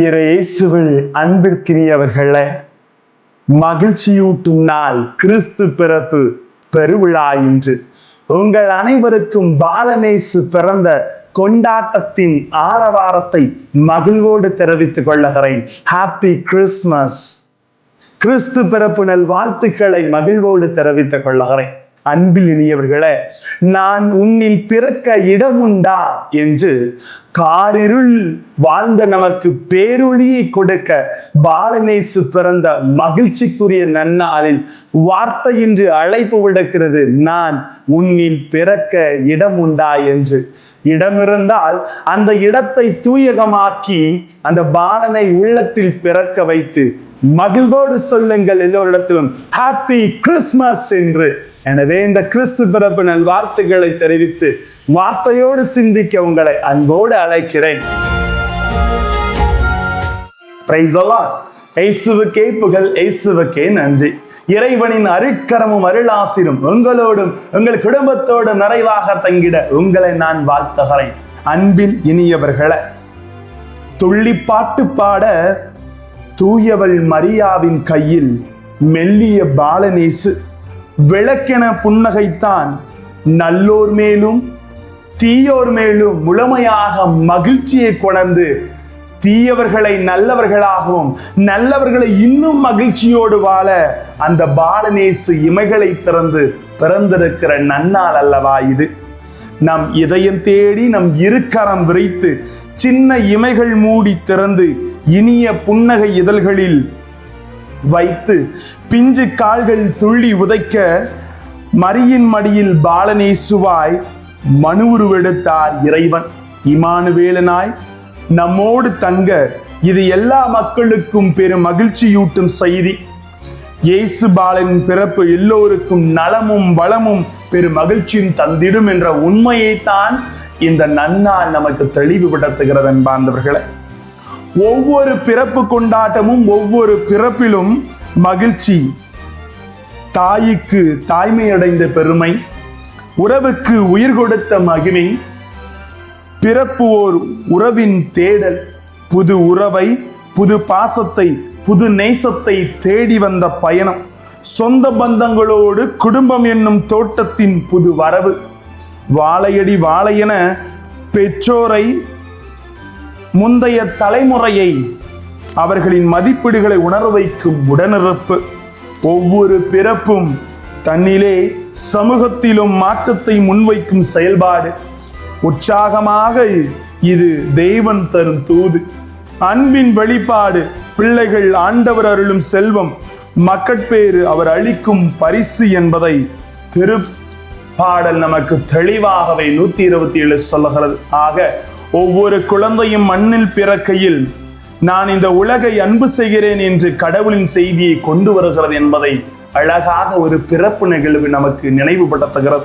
இயேசுவில் அன்பிற்கினியவர்களே மகிழ்ச்சியூட்டும் நாள் கிறிஸ்து பிறப்பு பெருவிழா என்று உங்கள் அனைவருக்கும் பாலமேசு பிறந்த கொண்டாட்டத்தின் ஆரவாரத்தை மகிழ்வோடு தெரிவித்துக் கொள்ளுகிறேன். ஹாப்பி கிறிஸ்மஸ் கிறிஸ்து பிறப்பு நல் வாழ்த்துக்களை மகிழ்வோடு தெரிவித்துக் கொள்ளுகிறேன். அன்பில் இனியவர்களே நான் உன்னில் பிறக்க இடமுண்டா என்று காரிருள் வாழ்ந்த நமக்கு பேரொழியை கொடுக்க பாலநேசு பிறந்த மகிழ்ச்சிக்குரிய நன்னாளில் என்று அழைப்பு விடுக்கிறது. நான் உன்னில் பிறக்க இடம் உண்டா என்று. இடம் இருந்தால் அந்த இடத்தை தூயகமாக்கி அந்த பாலனை உள்ளத்தில் பிறக்க வைத்து மகிழ்வோடு சொல்லுங்கள் எல்லோரிடத்திலும் ஹாப்பி கிறிஸ்மஸ் என்று. எனவே இந்த கிறிஸ்து பிறப்பு நல் வார்த்தைகளை தெரிவித்து வார்த்தையோடு சிந்திக்க உங்களை அன்போடு அழைக்கிறேன். எய்சுவுக்கே புகழ் எய்சுவுக்கே நன்றி. இறைவனின் அருட்கரமும் அருளாசிரும் உங்களோடும் உங்கள் குடும்பத்தோடும் நிறைவாக தங்கிட உங்களை நான் வாழ்த்துகிறேன். அன்பில் இனியவர்களை துள்ளி பாட்டு பாட தூயவள் மரியாவின் கையில் மெல்லிய பாலனேசு விளக்கென புன்னகைத்தான் நல்லோர் மேலும் தீயோர் மேலும் முழுமையாக மகிழ்ச்சியை கொணர்ந்து தீயவர்களை நல்லவர்களாகவும் நல்லவர்களை இன்னும் மகிழ்ச்சியோடு வாழ அந்த பாலநேசு இமைகளை திறந்து பிறந்திருக்கிற நன்னாள் அல்லவா இது. நம் இதயம் தேடி நம் இருக்கரம் விரித்து சின்ன இமைகள் மூடி திறந்து இனிய புன்னகை இதழ்களில் வைத்து பிஞ்சு கால்கள் துள்ளி உதைக்க மரியின் மடியில் பாலனேசுவாய் மனுவுருவெடுத்தார் இறைவன். இமானுவேலனாய் நம்மோடு தங்க இது எல்லா மக்களுக்கும் பெரும் மகிழ்ச்சியூட்டும் செய்தி. இயேசு பாலன் பிறப்பு எல்லோருக்கும் நலமும் வளமும் பெரும் மகிழ்ச்சியும் தந்திடும் என்ற உண்மையைத்தான் இந்த நன்னாள் நமக்கு தெளிவுபடுத்துகிறது என்பார்ந்தவர்களே ஒவ்வொரு பிறப்பு கொண்டாட்டமும் ஒவ்வொரு பிறப்பிலும் மகிழ்ச்சி. தாய்க்கு தாய்மை அடைந்த பெருமை உறவுக்கு உயிர் கொடுத்த மகிமை பிறப்பு ஓர் உறவின் தேடல் புது உறவை புது பாசத்தை புது நேசத்தை தேடி வந்த பயணம். சொந்த பந்தங்களோடு குடும்பம் என்னும் தோட்டத்தின் புது வரவு. வாழையடி வாழையென பெற்றோரை முந்தைய தலைமுறையை அவர்களின் மதிப்பீடுகளை உணர வைக்கும் உடனிருப்பு. ஒவ்வொரு பிறப்பும் தன்னிலே சமூகத்திலும் மாற்றத்தை முன்வைக்கும் செயல்பாடு. உற்சாகமாக இது தெய்வன் தரும் தூது. அன்பின் வெளிப்பாடு பிள்ளைகள் ஆண்டவர் அருளும் செல்வம் மக்கட்பேறு அவர் அளிக்கும் பரிசு என்பதை திரு பாடல் நமக்கு தெளிவாகவே நூத்தி இருபத்தி ஏழு சொல்லுகிறது. ஆக ஒவ்வொரு குழந்தையும் மண்ணில் பிறக்கையில் நான் இந்த உலகை அன்பு செய்கிறேன் என்று கடவுளின் செய்தியை கொண்டு வருகிறது என்பதை அழகாக ஒரு பிறப்பு நிகழ்வு நமக்கு நினைவுபடுத்துகிறது.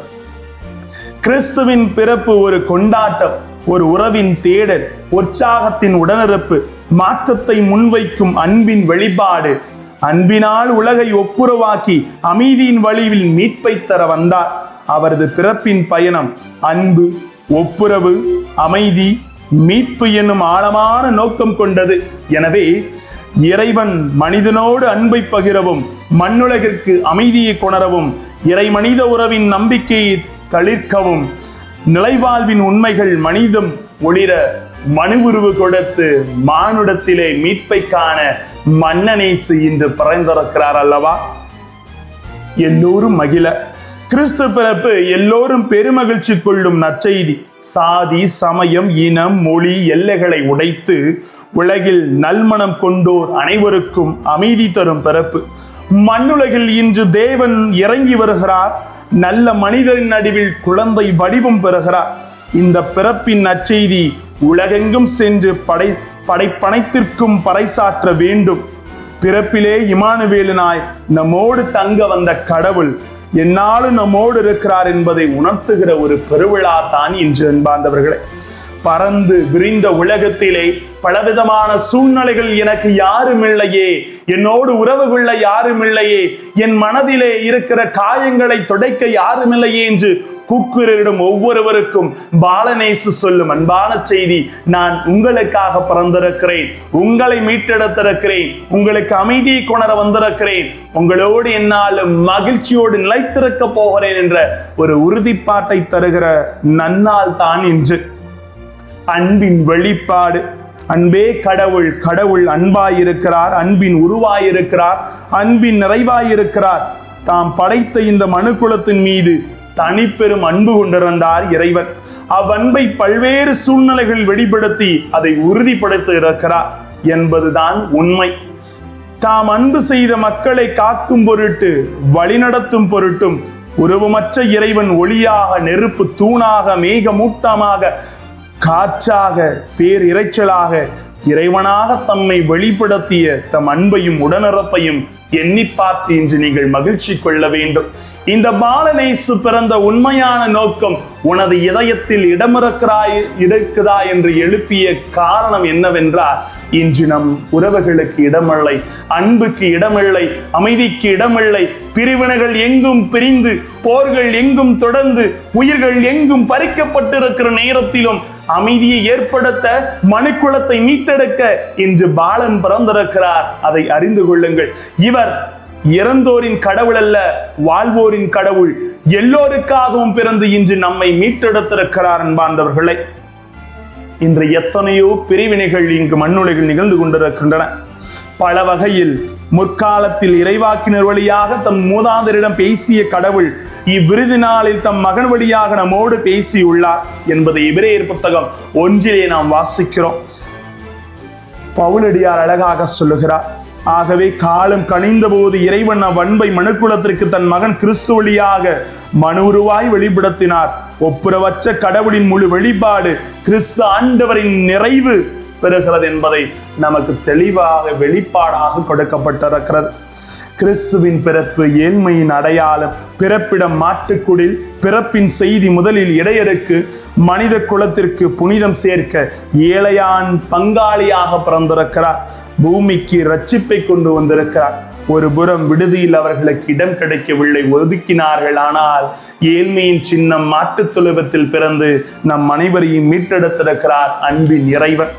கிறிஸ்துவின் பிறப்பு ஒரு கொண்டாட்டம் ஒரு உறவின் தேடல் உற்சாகத்தின் உடனிருப்பு மாற்றத்தை முன்வைக்கும் அன்பின் வெளிப்பாடு. அன்பினால் உலகை ஒப்புரவாக்கி அமைதியின் வழியில் மீட்பை தர வந்தார். அவரது பிறப்பின் பயணம் அன்பு ஒப்புரவு அமைதி மீட்பு என்னும் ஆழமான நோக்கம் கொண்டது. எனவே இறைவன் மனிதனோடு அன்பை பகிரவும் மண்ணுலகிற்கு அமைதியை கொணரவும் இறை மனித உறவின் நம்பிக்கையை தளிர்க்கவும் நிலைவாழ்வின் உண்மைகள் மனிதம் ஒளிர மனுவுருவு கொடுத்து மானுடத்திலே மீட்பை காண மன்னனேசு இன்று பிறந்திருக்கிறார் அல்லவா? எல்லோரும் மகிழ. கிறிஸ்து பிறப்பு எல்லோரும் பெருமகிழ்ச்சி கொள்ளும் நற்செய்தி. சாதி சமயம் இனம் மொழி எல்லைகளை உடைத்து உலகில் நல்மணம் கொண்டோர் அனைவருக்கும் அமைதி தரும் பிறப்பு. மண்ணுலகில் இன்று தேவன் இறங்கி வருகிறார். நல்ல மனிதரின் நடுவில் குழந்தை வடிவம் பெறுகிறார். இந்த பிறப்பின் நற்செய்தி உலகெங்கும் சென்று படை படைப்பனைத்திற்கும் பறைசாற்ற வேண்டும். பிறப்பிலே இமானுவேலனாய் நம்மோடு தங்க வந்த கடவுள் என்னாலும் நம்மோடு இருக்கிறார் என்பதை உணர்த்துகிற ஒரு பெருவிழா தான் இன்று அன்பார்ந்தவர்களே. பறந்து விரிந்த உலகத்திலே பலவிதமான சூழ்நிலைகள் எனக்கு யாரும் இல்லையே என்னோடு உறவு கொள்ள யாரும் இல்லையே என் மனதிலே இருக்கிற காயங்களை துடைக்க யாரும் இல்லையே என்று கூக்குரலிடும் ஒவ்வொருவருக்கும் பாலநேசு சொல்லும் அன்பான செய்தி. நான் உங்களுக்காக பிறந்திருக்கிறேன். உங்களை மீட்டெடுத்திருக்கிறேன். உங்களுக்கு அமைதியை கொணர வந்திருக்கிறேன். உங்களோடு என்னாலும் மகிழ்ச்சியோடு நிலைத்திருக்க போகிறேன் என்ற ஒரு உறுதிப்பாட்டை தருகிற நன்னால் தான் என்று. அன்பின் வெளிப்பாடு. அன்பே கடவுள் கடவுள் அன்பாயிருக்கிறார். அன்பின் உருவாயிருக்கிறார். அன்பின் நிறைவாயிருக்கிறார். தாம் படைத்த இந்த மனுக்குலத்தின் மீது தனிப்பெரும் அன்பு கொண்டிருந்தார் இறைவன். அவ்வன்பை பல்வேறு சூழ்நிலைகள் வெளிப்படுத்தி அதை உறுதிப்படுத்த இருக்கிறார் என்பதுதான் உண்மை. தாம் அன்பு செய்த மக்களை காக்கும் பொருட்டு வழிநடத்தும் பொருட்டும் உருவமற்ற இறைவன் ஒளியாக நெருப்பு தூணாக மேகமூட்டமாக காற்றாக பேர் இறைச்சலாக இறைவனாக தம்மை வெளிப்படுத்திய தம் அன்பையும் உடனிறப்பையும் எண்ணி பார்த்து இன்று நீங்கள் மகிழ்ச்சி கொள்ள வேண்டும். இந்த பாலநேசு பிறந்த உண்மையான நோக்கம் உனது இதயத்தில் இடமிறக்கிறாய் இருக்குதா என்று எழுப்பிய காரணம் என்னவென்றால் இன்று நம் உறவுகளுக்கு இடமில்லை அன்புக்கு இடமில்லை அமைதிக்கு இடமில்லை பிரிவினைகள் எங்கும் பிரிந்து போர்கள் எங்கும் தொடர்ந்து உயிர்கள் எங்கும் பறிக்கப்பட்டிருக்கிற நேரத்திலும் அமைதியை ஏற்படுத்த மனுக்குலத்தை மீட்டெடுக்க இன்று பாலன் பிறந்திருக்கிறார். அதை அறிந்து கொள்ளுங்கள். இவர் இறந்தோரின் கடவுள் அல்ல வாழ்வோரின் கடவுள். எல்லோருக்காகவும் பிறந்து இன்று நம்மை மீட்டெடுத்திருக்கிறார் அன்பார்ந்தவர்களை. இன்று எத்தனையோ பிரிவினைகள் இங்கு மண்ணுலகில் நிகழ்ந்து கொண்டிருக்கின்றன. பல வகையில் முற்காலத்தில் இறைவாக்கினர் வழியாக தம் மூதாதரிடம் பேசிய கடவுள் இவ்விருது நாளில் தம் மகன் வழியாக நம்மோடு பேசியுள்ளார் என்பதை இபிரேயர் புத்தகம் ஒன்றிலே நாம் வாசிக்கிறோம். பவுலடியார் அழகாக சொல்லுகிறார் ஆகவே காலம் கனிந்த போது இறைவன் அவ்வன்பை மனுக்குலத்திற்கு தன் மகன் கிறிஸ்து வழியாக மனு உருவாய் வெளிப்படுத்தினார். ஒப்புரவற்ற கடவுளின் முழு வெளிப்பாடு கிறிஸ்து ஆண்டவரின் நிறைவு பெறுகிறது என்பதை நமக்கு தெளிவாக வெளிப்பாடாக கொடுக்கப்பட்டிருக்கிறது. கிறிஸ்துவின் பிறப்பு ஏழ்மையின் அடையாளம் பிறப்பிடம் மாட்டுக்குடில் பிறப்பின் செய்தி முதலில் இடையருக்கு மனித குலத்திற்கு புனிதம் சேர்க்க ஏழையான் பங்காளியாக பிறந்திருக்கிறார். பூமிக்கு ரட்சிப்பை கொண்டு வந்திருக்கிறார். ஒரு புறம் விடுதியில் அவர்களுக்கு இடம் கிடைக்கவில்லை ஒதுக்கினார்கள். ஆனால் ஏழ்மையின் சின்னம் மாட்டுத் தொழுவத்தில் பிறந்து நம் அனைவரையும் மீட்டெடுத்திருக்கிறார் அன்பின் இறைவன்.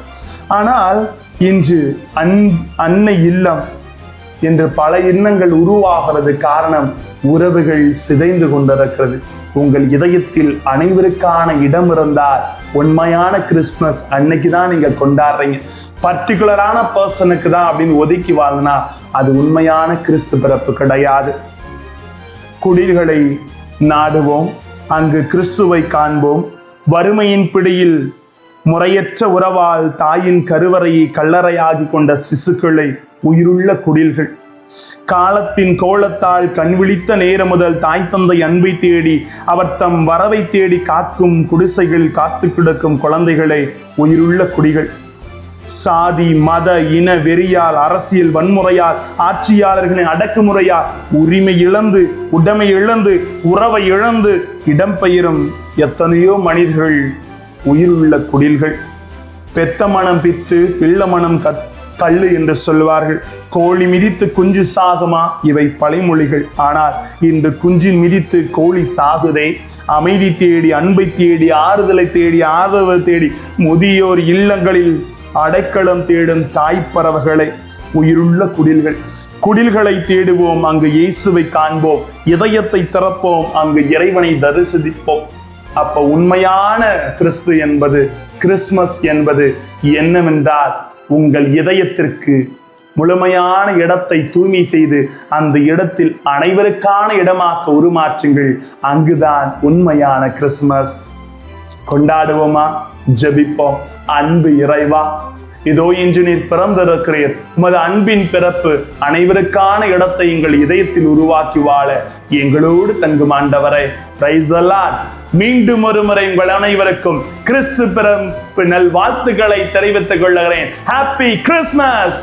ஆனால் இன்று அன் அன்னை இல்லம் என்று பல எண்ணங்கள் உருவாகிறது காரணம் உறவுகள் சிதைந்து கொண்டிருக்கிறது. உங்கள் இதயத்தில் அனைவருக்கான இடம் இருந்தால் உண்மையான கிறிஸ்மஸ் அன்னைக்கு தான் நீங்கள் கொண்டாடுறீங்க. பர்டிகுலரான பர்சனுக்கு தான் அப்படின்னு ஒதுக்கி வாழ்னா அது உண்மையான கிறிஸ்து பிறப்பு கிடையாது. குடில்களை நாடுவோம் அங்கு கிறிஸ்துவை காண்போம். வறுமையின் பிடியில் முறையற்ற உறவால் தாயின் கருவறையை கல்லறையாகி கொண்ட சிசுக்களை உயிருள்ள குடில்கள். காலத்தின் கோலத்தால் கண்விழித்த நேரம் முதல் தாய் தந்தை அன்பை தேடி அவர் தம் வரவை தேடி காக்கும் குடிசைகள் காத்து கிடக்கும் குழந்தைகளை உயிருள்ள குடிகள். சாதி மத இன வெறியால் அரசியல் வன்முறையால் ஆட்சியாளர்களின் அடக்குமுறையால் உரிமை இழந்து உடைமை இழந்து உறவை இழந்து இடம்பெயரும் எத்தனையோ மனிதர்கள் உயிருள்ள குடில்கள். பெத்த மனம் பித்து பிள்ள மனம் கத் தள்ளு என்று சொல்வார்கள் கோழி மிதித்து குஞ்சு சாகுமா? இவை பழைமொழிகள். ஆனால் இன்று குஞ்சின் மிதித்து கோழி சாகுதே. அமைதி தேடி அன்பை தேடி ஆறுதலை தேடி ஆதரவு தேடி முதியோர் இல்லங்களில் அடைக்கலம் தேடும் தாய்ப்பறவைகளை உயிருள்ள குடில்கள். குடில்களை தேடுவோம் அங்கு இயேசுவை காண்போம். இதயத்தை திறப்போம் அங்கு இறைவனை தரிசிப்போம். அப்ப உண்மையான கிறிஸ்து என்பது கிறிஸ்மஸ் என்பது என்னவென்றால் உங்கள் இதயத்திற்கு முழுமையான இடத்தை தூய்மை செய்து அந்த இடத்தில் அனைவருக்கான இடமாக்க உருமாற்றுங்கள். அங்குதான் உண்மையான கிறிஸ்மஸ் கொண்டாடுவோமா? ஜபிப்போம். அன்பு இறைவா இதோ இன்று நீர் பிறந்திருக்கிறீர். உமது அன்பின் பிறப்பு அனைவருக்கான இடத்தை எங்கள் இதயத்தில் உருவாக்கி வாழ எங்களோடு தங்கும் ஆண்டவரை. பிரைஸ் மீண்டும் ஒரு முறை உங்கள் அனைவருக்கும் கிறிஸ்து பிறப்பு நல் வாழ்த்துக்களை தெரிவித்துக் கொள்கிறேன். Happy Christmas